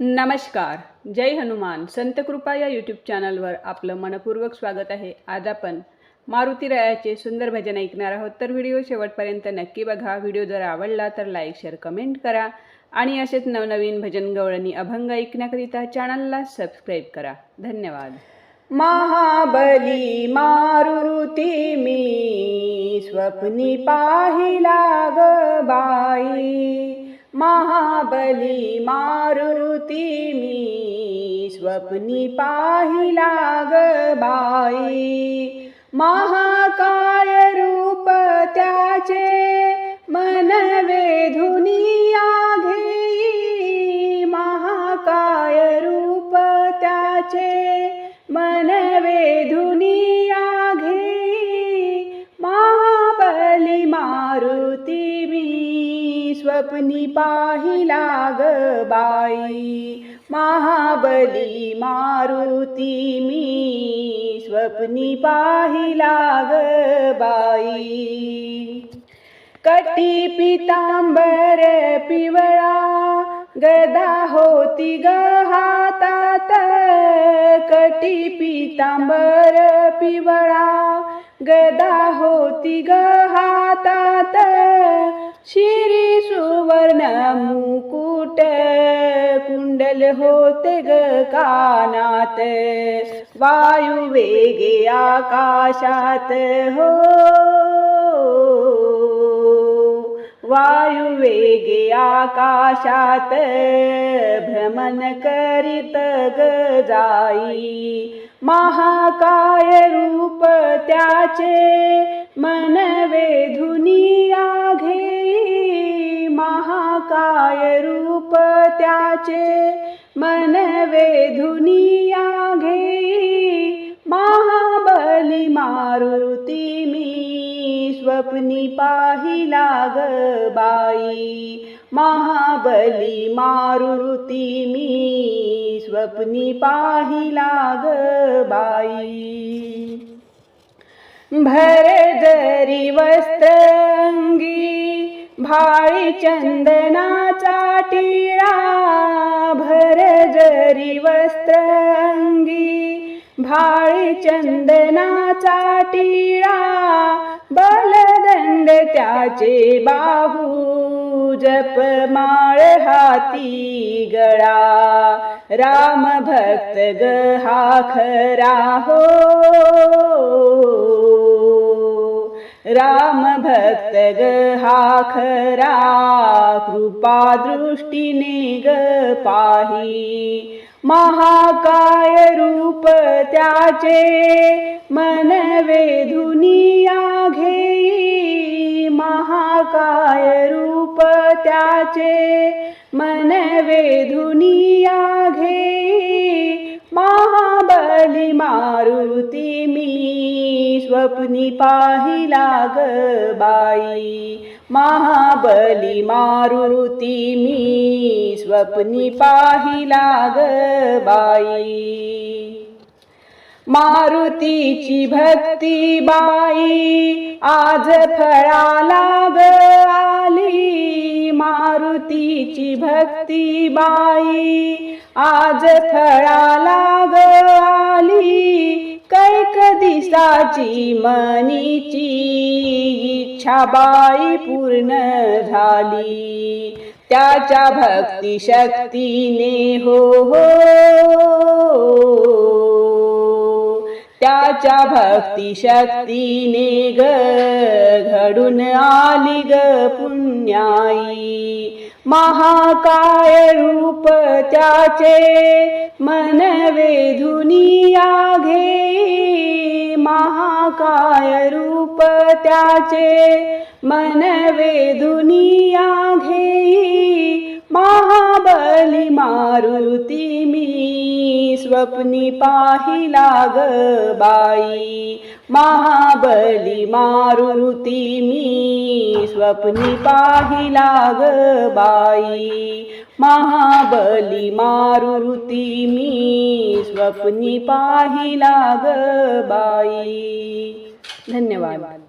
नमस्कार. जय हनुमान. संत कृपा या यूट्यूब चॅनलवर आपलं मनपूर्वक स्वागत आहे. आज आपण मारुती रायाचे सुंदर भजन ऐकणार आहोत. तर व्हिडिओ शेवटपर्यंत नक्की बघा. व्हिडिओ जर आवडला तर लाईक शेअर कमेंट करा. आणि असेच नवनवीन भजन गवळणी अभंग ऐकण्याकरिता चॅनलला सबस्क्राईब करा. धन्यवाद. महाबली मारुती मी स्वप्नी पाहिला ग बाई. बली मारुती मी स्वप्नी पाहिला ग बाई. महाकाय रूप त्याचे मन वेधुनी घेई. महाकाय रूप त्याचे मन वेधुनी स्वप्नी पाहिला ग बाई. महाबली मारुती मी स्वप्नी पाहिला ग बाई. कटी पितांबर पिवळा गदा होती ग हातात. कटी पितांबर पिवळा गदा होती ग हातात. शिरी सुवर्ण मुकुट. कुंडल होते ग कानात. वायू वेगे आकाशात. हो. वायु वेगे आकाशात. भ्रमण करीत ग जाई. महाकाय रूप त्याचे मन वेधुनिया घेई महाकाय रूप त्याचे मन वेधुनिया घेई महाबली मारुती मी स्वप्नी पाहिला ग बाई महाबली मारुती मी स्वप्नी पाहिला ग बाई. भर जरी वस्त्रंगी भाळी चंदनाचा टिळा भर जरी वस्त्रंगी भाळी चंदनाचा टिळा बलदंड त्याचे बाहू जप माळ हाती गळा राम भक्त ग हा खरा हो. राम भक्त ग हा खरा कृपा दृष्टीने ग पाही. महाकाय रूप त्याचे मन वेधुनिया घेई महाकाय रूप त्याचे मन वेधुनिया घेई महाबली मारुती मी स्वप्नी पाहिला ग बाई. महाबली मारुती मी स्वप्नी पाहिला ग बाई. मारुतीची भक्ती बाई आज फळाला ग आली. मारुतीची भक्ती बाई आज थळाला ग आली कैक दिसाची मनीची? इच्छा बाई पूर्ण झाली त्याच्या भक्ती शक्तीने हो हो. त्याच्या भक्ती शक्तीने ग घडून आली ग पुण्याई महाकाय रूप त्याचे मन वेधुनिया घे महाकाय रूप त्याचे मन वेधुनिया घेई महाबली मारुती स्वप्नी पाहिला ग बाई. महाबली मारुती मी स्वप्नी पाहिला ग बाई. महाबली मारुती मी स्वप्नी पाहिला ग बाई. धन्यवाद.